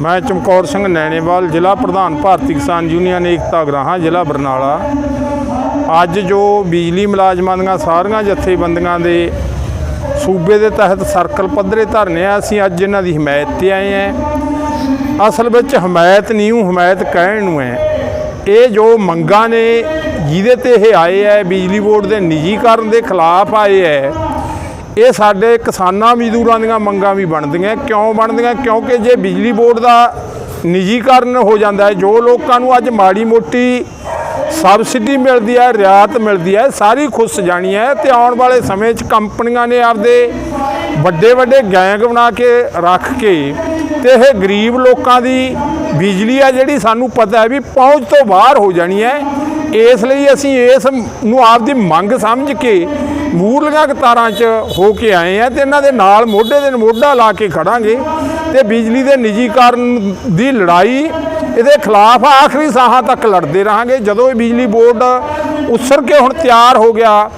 ਮੈਂ ਚਮਕੌਰ ਸਿੰਘ ਨੈਣੇਵਾਲ, ਜ਼ਿਲ੍ਹਾ ਪ੍ਰਧਾਨ ਭਾਰਤੀ ਕਿਸਾਨ ਯੂਨੀਅਨ ਏਕਤਾ ਗਰਾਹਾਂ, ਜ਼ਿਲ੍ਹਾ ਬਰਨਾਲਾ। ਅੱਜ ਜੋ ਬਿਜਲੀ ਮੁਲਾਜ਼ਮਾਂ ਦੀਆਂ ਸਾਰੀਆਂ ਜਥੇਬੰਦੀਆਂ ਦੇ ਸੂਬੇ ਦੇ ਤਹਿਤ ਸਰਕਲ ਪੱਧਰੇ ਧਰਨੇ ਆ, ਅਸੀਂ ਅੱਜ ਇਹਨਾਂ ਦੀ ਹਮਾਇਤ ਤੇ ਆਏ ਆ। ਅਸਲ ਵਿੱਚ ਹਮਾਇਤ ਨਹੀਂ, ਉਹ ਹਮਾਇਤ ਕਹਿਣ ਨੂੰ ਹੈ। ਇਹ ਜੋ ਮੰਗਾਂ ਨੇ, ਜਿਹਦੇ ਤੇ ਇਹ ਆਏ ਹੈ ਬਿਜਲੀ ਬੋਰਡ ਦੇ ਨਿੱਜੀਕਰਨ ਦੇ ਖਿਲਾਫ ਆਏ ਹੈ ਇਹ ਸਾਡੇ ਕਿਸਾਨਾਂ ਮਜ਼ਦੂਰਾਂ ਦੀਆਂ ਮੰਗਾਂ ਵੀ ਬਣਦੀਆਂ। ਕਿਉਂ ਬਣਦੀਆਂ? ਕਿਉਂਕਿ ਜੇ ਬਿਜਲੀ ਬੋਰਡ ਦਾ ਨਿੱਜੀਕਰਨ ਹੋ ਜਾਂਦਾ ਹੈ, ਜੋ ਲੋਕਾਂ ਨੂੰ ਅੱਜ ਮਾੜੀ ਮੋਟੀ ਸਬਸਿਡੀ ਮਿਲਦੀ ਹੈ, ਰਿਆਤ ਮਿਲਦੀ ਹੈ, ਸਾਰੀ ਖੁੱਸ ਜਾਣੀ ਹੈ ਤੇ ਆਉਣ ਵਾਲੇ ਸਮੇਂ 'ਚ ਕੰਪਨੀਆਂ ਨੇ ਆਪਦੇ ਵੱਡੇ ਵੱਡੇ ਗੈਂਗ ਬਣਾ ਕੇ ਰੱਖ ਕੇ ਤੇ ਇਹ ਗਰੀਬ ਲੋਕਾਂ ਦੀ ਬਿਜਲੀ ਆ ਜਿਹੜੀ ਸਾਨੂੰ ਪਤਾ ਹੈ ਵੀ ਪਹੁੰਚ ਤੋਂ ਬਾਹਰ ਹੋ ਜਾਣੀ ਹੈ। ਇਸ ਲਈ ਅਸੀਂ ਇਸ ਨੂੰ ਆਪਦੀ ਮੰਗ ਸਮਝ ਕੇ ਮੂਰਲੀਆਂ ਕਤਾਰਾਂ 'ਚ ਹੋ ਕੇ ਆਏ ਆ ਤੇ ਇਹਨਾਂ ਦੇ ਨਾਲ ਮੋਢੇ ਦੇ ਮੋਢਾ ਲਾ ਕੇ ਖੜਾਂਗੇ ਤੇ ਬਿਜਲੀ ਦੇ ਨਿੱਜੀਕਰਨ ਦੀ ਲੜਾਈ ਇਹਦੇ ਖਿਲਾਫ ਆਖਰੀ ਸਾਹਾਂ ਤੱਕ ਲੜਦੇ ਰਹਾਂਗੇ। ਜਦੋਂ ਇਹ ਬਿਜਲੀ ਬੋਰਡ ਉਸਰ ਕੇ ਹੁਣ ਤਿਆਰ ਹੋ ਗਿਆ,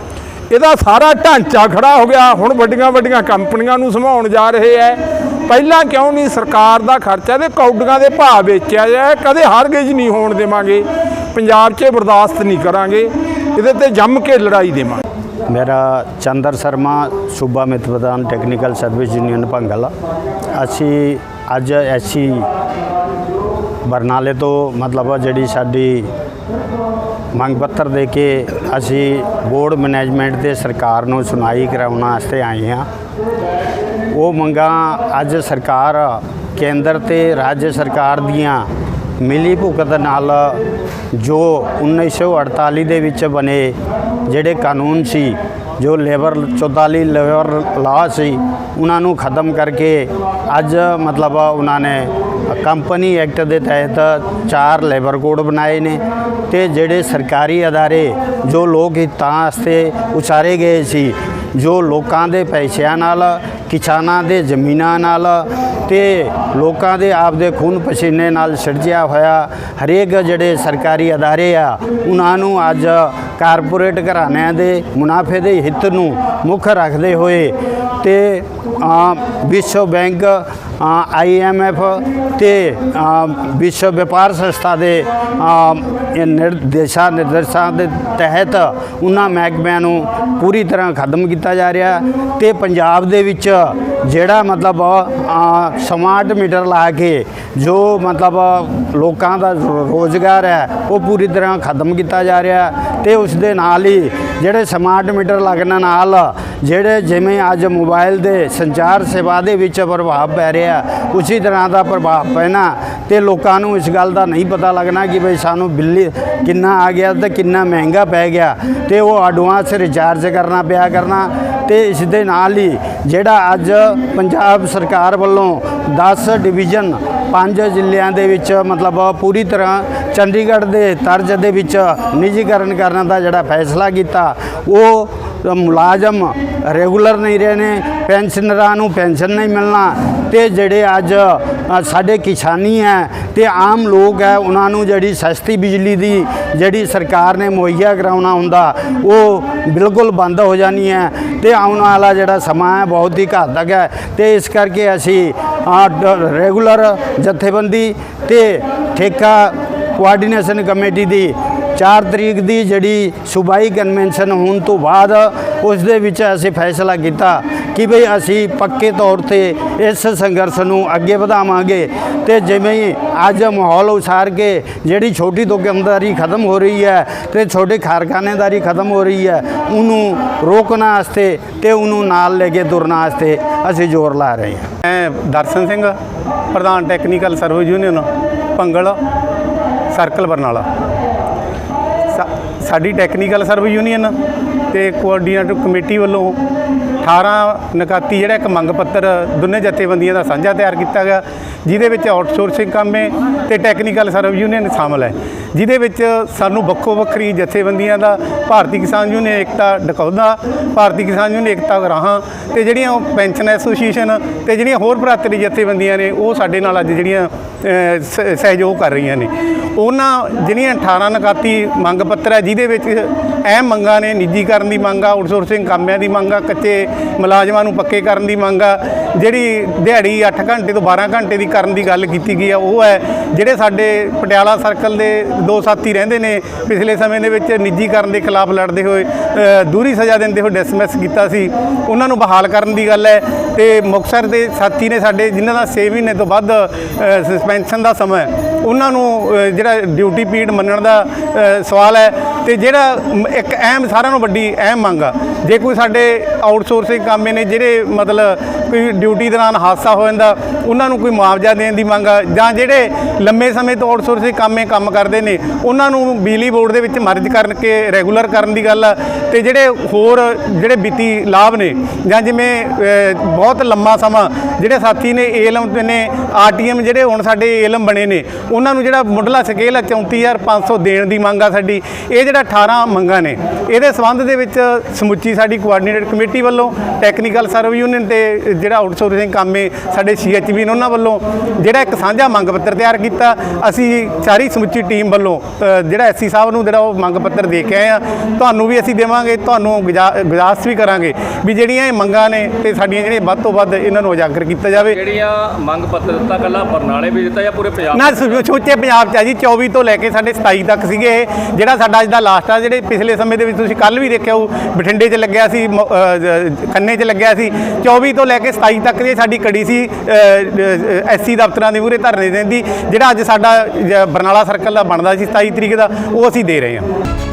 ਇਹਦਾ ਸਾਰਾ ਢਾਂਚਾ ਖੜਾ ਹੋ ਗਿਆ। ਹੁਣ ਵੱਡੀਆਂ ਵੱਡੀਆਂ ਕੰਪਨੀਆਂ ਨੂੰ ਸੰਭਾਉਣ ਜਾ ਰਹੇ ਐ। ਪਹਿਲਾਂ ਕਿਉਂ ਨਹੀਂ ਸਰਕਾਰ ਦਾ ਖਰਚਾ? ਤੇ ਕੌਡੀਆਂ ਦੇ ਭਾਅ ਵੇਚਿਆ ਜਾਏ, ਕਦੇ ਹਰਗਿਜ਼ ਨਹੀਂ ਹੋਣ ਦੇਵਾਂਗੇ। ਪੰਜਾਬ 'ਚ ਬਰਦਾਸ਼ਤ ਨਹੀਂ ਕਰਾਂਗੇ, ਇਹਦੇ ਤੇ ਜੰਮ ਕੇ ਲੜਾਈ ਦੇਵਾਂਗੇ। ਮੇਰਾ ਚੰਦਰ ਸ਼ਰਮਾ, ਸੂਬਾ ਮਿਤ ਪ੍ਰਧਾਨ ਟੈਕਨੀਕਲ ਸਰਵਿਸ ਯੂਨੀਅਨ ਭੰਗਲ। ਅਸੀਂ ਅੱਜ ਐਸੀ ਬਰਨਾਲੇ ਤੋਂ ਮਤਲਬ ਜਿਹੜੀ ਸਾਡੀ ਮੰਗ ਪੱਤਰ ਦੇ ਕੇ ਅਸੀਂ ਬੋਰਡ ਮੈਨੇਜਮੈਂਟ ਤੇ ਸਰਕਾਰ ਨੂੰ ਸੁਣਾਈ ਕਰਾਉਣ ਵਾਸਤੇ ਆਏ ਹਾਂ। ਉਹ ਮੰਗਾਂ ਅੱਜ ਸਰਕਾਰ, ਕੇਂਦਰ ਤੇ ਰਾਜ ਸਰਕਾਰ ਦੀਆਂ ਮਿਲੀ ਭੁਗਤ ਨਾਲ ਜੋ 1948 ਦੇ ਵਿੱਚ ਬਣੇ ਜਿਹੜੇ ਕਾਨੂੰਨ ਸੀ, ਜੋ ਲੇਬਰ 44 ਲੇਬਰ ਲਾ ਸੀ, ਉਹਨਾਂ ਨੂੰ ਖਤਮ ਕਰਕੇ ਅੱਜ ਮਤਲਬ ਉਹਨਾਂ ਨੇ ਕੰਪਨੀ ਐਕਟ ਦੇ ਤਹਿਤ ਚਾਰ ਲੇਬਰ ਕੋਡ ਬਣਾਏ ਨੇ ਤੇ ਜਿਹੜੇ ਸਰਕਾਰੀ ਅਦਾਰੇ ਜੋ ਲੋਕ ਹਿੱਤਾਂ ਵਾਸਤੇ ਉਚਾਰੇ ਗਏ ਸੀ ਜੋ ਲੋਕਾਂ ਦੇ ਪੈਸਿਆਂ ਨਾਲ, ਕਿਸਾਨਾਂ ਦੇ ਜ਼ਮੀਨਾਂ ਨਾਲ ਤੇ ਲੋਕਾਂ ਦੇ ਆਪਦੇ ਖੂਨ ਪਸੀਨੇ ਨਾਲ ਸਿਰਜਿਆ ਹੋਇਆ ਹਰੇਕ ਜਿਹੜੇ ਸਰਕਾਰੀ ਅਦਾਰੇ ਆ, ਉਹਨਾਂ ਨੂੰ ਅੱਜ ਕਾਰਪੋਰੇਟ ਘਰਾਣਿਆਂ ਦੇ ਮੁਨਾਫੇ ਦੇ ਹਿੱਤ ਨੂੰ ਮੁੱਖ ਰੱਖਦੇ ਹੋਏ ਤੇ ਵਿਸ਼ਵ ਬੈਂਕ ਆਈਐਮਐਫ ਤੇ ਅ, ਵਿਸ਼ਵ ਵਪਾਰ ਸੰਸਥਾ ਦੇ ਨਿਰਦੇਸ਼ਾਂ ਨਿਰਦੇਸ਼ਾਂ ਦੇ ਤਹਿਤ ਉਹਨਾਂ ਮਹਿਕਮਿਆਂ ਨੂੰ ਪੂਰੀ ਤਰ੍ਹਾਂ ਖਤਮ ਕੀਤਾ ਜਾ ਰਿਹਾ ਤੇ ਪੰਜਾਬ ਦੇ ਵਿੱਚ ਜਿਹੜਾ ਮਤਲਬ ਸਮਾਰਟ ਮੀਟਰ ਲਾ ਕੇ ਜੋ ਮਤਲਬ ਲੋਕਾਂ ਦਾ ਰੋ- ਰੋਜ਼ਗਾਰ ਹੈ ਉਹ ਪੂਰੀ ਤਰ੍ਹਾਂ ਖਤਮ ਕੀਤਾ ਜਾ ਰਿਹਾ ਤੇ ਉਸ ਦੇ ਨਾਲ ਹੀ ਜਿਹੜੇ ਸਮਾਰਟ ਮੀਟਰ ਲੱਗਣ ਨਾਲ ਜਿਹੜੇ ਜਿਵੇਂ ਅੱਜ ਮੋਬਾਈਲ ਦੇ ਸੰਚਾਰ ਸੇਵਾ ਦੇ ਵਿੱਚ ਪ੍ਰਭਾਵ ਪੈ ਰਿਹਾ, ਉਸੇ ਤਰ੍ਹਾਂ ਦਾ ਪ੍ਰਭਾਵ ਪੈਣਾ ਤੇ ਲੋਕਾਂ ਨੂੰ ਇਸ ਗੱਲ ਦਾ ਨਹੀਂ ਪਤਾ ਲੱਗਣਾ ਕਿ ਭਈ ਸਾਨੂੰ ਬਿੱਲ ਕਿੰਨਾ ਆ ਗਿਆ ਤੇ ਕਿੰਨਾ ਮਹਿੰਗਾ ਪੈ ਗਿਆ ਤੇ ਉਹ ਐਡਵਾਂਸ ਰਿਚਾਰਜ ਕਰਨਾ ਪਿਆ ਕਰਨਾ ਤੇ ਇਸ ਦੇ ਨਾਲ ਹੀ ਜਿਹੜਾ ਅੱਜ ਪੰਜਾਬ ਸਰਕਾਰ ਵੱਲੋਂ 10 ਡਿਵੀਜ਼ਨ ਪੰਜ ਜ਼ਿਲ੍ਹਿਆਂ ਦੇ ਵਿੱਚ ਮਤਲਬ ਪੂਰੀ ਤਰ੍ਹਾਂ ਚੰਡੀਗੜ੍ਹ ਦੇ ਤਰਜ਼ ਦੇ ਵਿੱਚ ਨਿੱਜੀਕਰਨ ਕਰਨ ਦਾ ਜਿਹੜਾ ਫੈਸਲਾ ਕੀਤਾ, ਉਹ ਮੁਲਾਜ਼ਮ ਰੈਗੂਲਰ ਨਹੀਂ ਰਹੇ ਨੇ, ਪੈਨਸ਼ਨਰਾਂ ਨੂੰ ਪੈਨਸ਼ਨ ਨਹੀਂ ਮਿਲਣਾ ਤੇ ਜਿਹੜੇ ਅੱਜ ਸਾਡੇ ਕਿਸਾਨੀ ਹੈ ਤੇ ਆਮ ਲੋਕ ਹੈ, ਉਹਨਾਂ ਨੂੰ ਜਿਹੜੀ ਸਸਤੀ ਬਿਜਲੀ ਦੀ ਜਿਹੜੀ ਸਰਕਾਰ ਨੇ ਮੁਹੱਈਆ ਕਰਾਉਣਾ ਹੁੰਦਾ, ਉਹ ਬਿਲਕੁਲ ਬੰਦ ਹੋ ਜਾਣੀ ਹੈ ਤੇ ਆਉਣ ਵਾਲਾ ਜਿਹੜਾ ਸਮਾਂ ਹੈ, ਬਹੁਤ ਹੀ ਘਾਤਕ ਹੈ ਤੇ ਇਸ ਕਰਕੇ ਅਸੀਂ ਰੈਗੂਲਰ ਜਥੇਬੰਦੀ ਤੇ ਠੇਕਾ ਕੋਆਰਡੀਨੇਸ਼ਨ ਕਮੇਟੀ ਦੀ 4 ਤਰੀਕ ਦੀ ਜਿਹੜੀ ਸੂਬਾਈ ਕਨਵੈਨਸ਼ਨ ਹੋਣ ਤੋਂ ਬਾਅਦ ਉਸ ਦੇ ਵਿੱਚ ਅਸੀਂ ਫੈਸਲਾ ਕੀਤਾ ਕਿ ਭਈ ਅਸੀਂ ਪੱਕੇ ਤੌਰ ਤੇ ਇਸ ਸੰਘਰਸ਼ ਨੂੰ ਅੱਗੇ ਵਧਾਵਾਂਗੇ ਤੇ ਜਿਵੇਂ ਅੱਜ ਮਾਹੌਲ ਉਸਾਰ ਕੇ ਜਿਹੜੀ ਛੋਟੀ ਦੁਕਾਨਦਾਰੀ ਖਤਮ ਹੋ ਰਹੀ ਹੈ ਤੇ ਛੋਟੇ ਕਾਰਖਾਨੇਦਾਰੀ ਖਤਮ ਹੋ ਰਹੀ ਹੈ, ਉਹਨੂੰ ਰੋਕਣ ਵਾਸਤੇ ਤੇ ਉਹਨੂੰ ਨਾਲ ਲੈ ਕੇ ਤੁਰਨ ਵਾਸਤੇ ਅਸੀਂ ਜ਼ੋਰ ਲਾ ਰਹੇ ਹਾਂ। ਮੈਂ ਦਰਸ਼ਨ ਸਿੰਘ, ਪ੍ਰਧਾਨ technical service union, Bhangal, circle Barnala. ਸਾਡੀ ਟੈਕਨੀਕਲ ਸਰਵ ਯੂਨੀਅਨ ਤੇ ਕੋਆਰਡੀਨੇਟਰ ਕਮੇਟੀ ਵੱਲੋਂ 18 ਨਕਾਤੀ ਜਿਹੜਾ ਇੱਕ ਮੰਗ ਪੱਤਰ ਦੋਨੇ ਜਥੇਬੰਦੀਆਂ ਦਾ ਸਾਂਝਾ ਤਿਆਰ ਕੀਤਾ ਗਿਆ, ਜਿਹਦੇ ਵਿੱਚ ਆਊਟਸੋਰਸਿੰਗ ਕੰਮ ਹੈ ਤੇ ਟੈਕਨੀਕਲ ਸਰਵ ਯੂਨੀਅਨ ਸ਼ਾਮਲ ਹੈ। ਜਿਹਦੇ ਵਿੱਚ ਸਾਨੂੰ ਵੱਖੋ ਵੱਖਰੀ ਜਥੇਬੰਦੀਆਂ ਦਾ, ਭਾਰਤੀ ਕਿਸਾਨ ਯੂਨੀਅਨ ਏਕਤਾ ਡਕੌਦਾ, ਭਾਰਤੀ ਕਿਸਾਨ ਯੂਨੀਅਨ ਏਕਤਾ ਗਰਾਹਾਂ ਤੇ ਜਿਹੜੀਆਂ ਉਹ ਪੈਨਸ਼ਨ ਐਸੋਸੀਏਸ਼ਨ ਤੇ ਜਿਹੜੀਆਂ ਹੋਰ ਭਰਾਤਰੀ ਜਥੇਬੰਦੀਆਂ ਨੇ, ਉਹ ਸਾਡੇ ਨਾਲ ਅੱਜ ਜਿਹੜੀਆਂ ਸ- ਸਹਿਯੋਗ ਕਰ ਰਹੀਆਂ ਨੇ। ਉਹਨਾਂ ਜਿਹੜੀਆਂ 18 ਨਕਾਤੀ ਮੰਗ ਪੱਤਰ ਹੈ, ਜਿਹਦੇ ਵਿੱਚ ਅਹਿਮ ਮੰਗਾਂ ਨੇ, ਨਿੱਜੀਕਰਨ ਦੀ ਮੰਗ ਆ ਆਊਟਸੋਰਸਿੰਗ ਕਾਮਿਆਂ ਦੀ ਮੰਗ ਆ, ਕੱਚੇ ਮੁਲਾਜ਼ਮਾਂ ਨੂੰ ਪੱਕੇ ਕਰਨ ਦੀ ਮੰਗ ਆ। ਜਿਹੜੀ ਦਿਹਾੜੀ 8 ਘੰਟੇ ਤੋਂ 12 ਘੰਟੇ ਦੀ ਕਰਨ ਦੀ ਗੱਲ ਕੀਤੀ ਗਈ ਆ, ਉਹ ਹੈ ਜਿਹੜੇ ਸਾਡੇ ਪਟਿਆਲਾ ਸਰਕਲ ਦੇ ਦੋ ਸਾਥੀ ਰਹਿੰਦੇ ਨੇ, ਪਿਛਲੇ ਸਮੇਂ ਦੇ ਵਿੱਚ ਨਿੱਜੀਕਰਨ ਦੇ ਖਿਲਾਫ ਲੜਦੇ ਹੋਏ ਦੂਰੀ ਸਜ਼ਾ ਦਿੰਦੇ ਹੋਏ ਡਿਸਮਿਸ ਕੀਤਾ ਸੀ। ਉਹਨਾਂ ਨੂੰ ਬਹਾਲ ਕਰਨ ਦੀ ਗੱਲ ਹੈ ਤੇ ਮੁਕਤਸਰ ਦੇ ਸਾਥੀ ਨੇ ਸਾਡੇ ਜਿਨ੍ਹਾਂ ਦਾ 6 ਮਹੀਨੇ ਤੋਂ ਵੱਧ ਸਸਪੈਂਸ਼ਨ ਦਾ ਸਮਾਂ ਉਹਨਾਂ ਨੂੰ ਜਿਹੜਾ ਡਿਊਟੀ ਪੀਰੀਅਡ ਮੰਨਣ ਦਾ ਸਵਾਲ ਹੈ। ਤੇ ਜਿਹੜਾ ਇੱਕ ਅਹਿਮ ਸਾਰਿਆਂ ਨੂੰ ਵੱਡੀ ਅਹਿਮ ਮੰਗ ਆ। ਜੇ ਕੋਈ ਸਾਡੇ ਆਊਟਸੋਰਸਿੰਗ ਕੰਮੇ ਨੇ ਜਿਹੜੇ ਮਤਲਬ ਕੋਈ ਡਿਊਟੀ ਦੌਰਾਨ ਹਾਦਸਾ ਹੋ ਜਾਂਦਾ, ਉਹਨਾਂ ਨੂੰ ਕੋਈ ਮੁਆਵਜ਼ਾ ਦੇਣ ਦੀ ਮੰਗ ਆ, ਜਾਂ ਜਿਹੜੇ ਲੰਮੇ ਸਮੇਂ ਤੋਂ ਆਊਟਸੋਰਸਿੰਗ ਕਾਮੇ ਕੰਮ ਕਰਦੇ ਨੇ, ਉਹਨਾਂ ਨੂੰ ਬਿਜਲੀ ਬੋਰਡ ਦੇ ਵਿੱਚ ਮਰਜ ਕਰਕੇ ਰੈਗੂਲਰ ਕਰਨ ਦੀ ਗੱਲ ਆ। ਤੇ ਜਿਹੜੇ ਹੋਰ ਜਿਹੜੇ ਵਿੱਤੀ ਲਾਭ ਨੇ, ਜਾਂ ਜਿਵੇਂ ਬਹੁਤ ਲੰਮਾ ਸਮਾਂ ਜਿਹੜੇ ਸਾਥੀ ਨੇ ਏਲਮ ਤੇ ਨੇ, ਆਰਟੀਐਮ ਜਿਹੜੇ ਹੁਣ ਸਾਡੇ ਏਲਮ ਬਣੇ ਨੇ, ਉਹਨਾਂ ਨੂੰ ਜਿਹੜਾ ਮੁੱਢਲਾ ਸਕੇਲ ਹੈ 34500 ਦੇਣ ਦੀ ਮੰਗ ਆ ਸਾਡੀ। ਇਹ ਜਿਹੜਾ 18 ਮੰਗਾਂ ਨੇ, ਇਹਦੇ ਸੰਬੰਧ ਦੇ ਵਿੱਚ ਸਮੁੱਚੀ ਸਾਡੀ ਕੋਆਰਡੀਨੇਟਡ ਕਮੇਟੀ ਵੱਲੋਂ ਟੈਕਨੀਕਲ ਸਰਵ ਯੂਨੀਅਨ ਤੇ ਜਿਹੜਾ ਆਊਟਸੋਰਸਿੰਗ ਕਾਮੇ ਸਾਡੇ ਸੀਐਚਬੀ ਨੇ ਉਹਨਾਂ ਵੱਲੋਂ ਜਿਹੜਾ ਇੱਕ ਸਾਂਝਾ ਮੰਗ ਪੱਤਰ ਤਿਆਰ ਕੀਤਾ ਅਸੀਂ ਸਾਰੀ ਸਮੁੱਚੀ ਟੀਮ ਵੱਲੋਂ ਜਿਹੜਾ ਐਸਸੀ ਸਾਹਿਬ ਨੂੰ ਜਿਹੜਾ ਉਹ ਮੰਗ ਪੱਤਰ ਦੇ ਕੇ ਆਏ ਆ। ਤੁਹਾਨੂੰ ਵੀ ਅਸੀਂ ਦੇਵਾਂਗੇ ਤੁਹਾਨੂੰ ਗੁਜਾ- ਗੁਜ਼ਾਰਿਸ਼ ਵੀ ਕਰਾਂਗੇ ਵੀ ਜਿਹੜੀਆਂ ਇਹ ਮੰਗਾਂ ਨੇ ਤੇ ਸਾਡੀਆਂ ਜਿਹੜੀਆਂ ਵੱਧ ਤੋਂ ਵੱਧ ਇਹਨਾਂ ਨੂੰ ਉਜਾਗਰ ਕੀਤਾ ਜਾਵੇ। ਜਿਹੜੀਆਂ ਮੰਗ ਪੱਤਰ ਦਿੱਤਾ ਕੱਲਾ ਬਰਨਾਲੇ ਵੀ ਦਿੱਤਾ ਜਾਂ ਪੂਰੇ ਪੰਜਾਬ ਨਾ ਸਮੁੱਚੇ ਪੰਜਾਬ ਚ ਆ ਜੀ 24 ਤੋਂ ਲੈ ਕੇ ਸਾਡੇ 27 ਤੱਕ ਸੀਗੇ ਇਹ। ਜਿਹੜਾ ਸਾਡਾ ਅੱਜ ਦਾ ਲਾਸਟ ਆ ਜਿਹੜੇ ਪਿਛਲੇ ਸਮੇਂ ਦੇ ਵਿੱਚ ਤੁਸੀਂ ਕੱਲ ਵੀ ਦੇਖਿਆ ਹੋ ਬਠਿੰਡੇ 'ਚ ਲੱਗਿਆ ਸੀ ਖੰਨੇ 'ਚ ਲੱਗਿਆ ਸੀ 24 ਤੋਂ ਲੈ ਕੇ 27 ਤੱਕ ਦੀ ਸਾਡੀ ਕੜੀ ਸੀ ਐਸਸੀ ਦਫ਼ਤਰਾਂ ਦੇ ਮੂਹਰੇ ਧਰਨੇ ਦੇਣ ਦੀ, ਜਿਹੜਾ ਅੱਜ ਸਾਡਾ ਬਰਨਾਲਾ ਸਰਕਲ ਦਾ ਬਣਦਾ ਸੀ 27 ਤਰੀਕ ਦਾ, ਉਹ ਅਸੀਂ ਦੇ ਰਹੇ ਹਾਂ।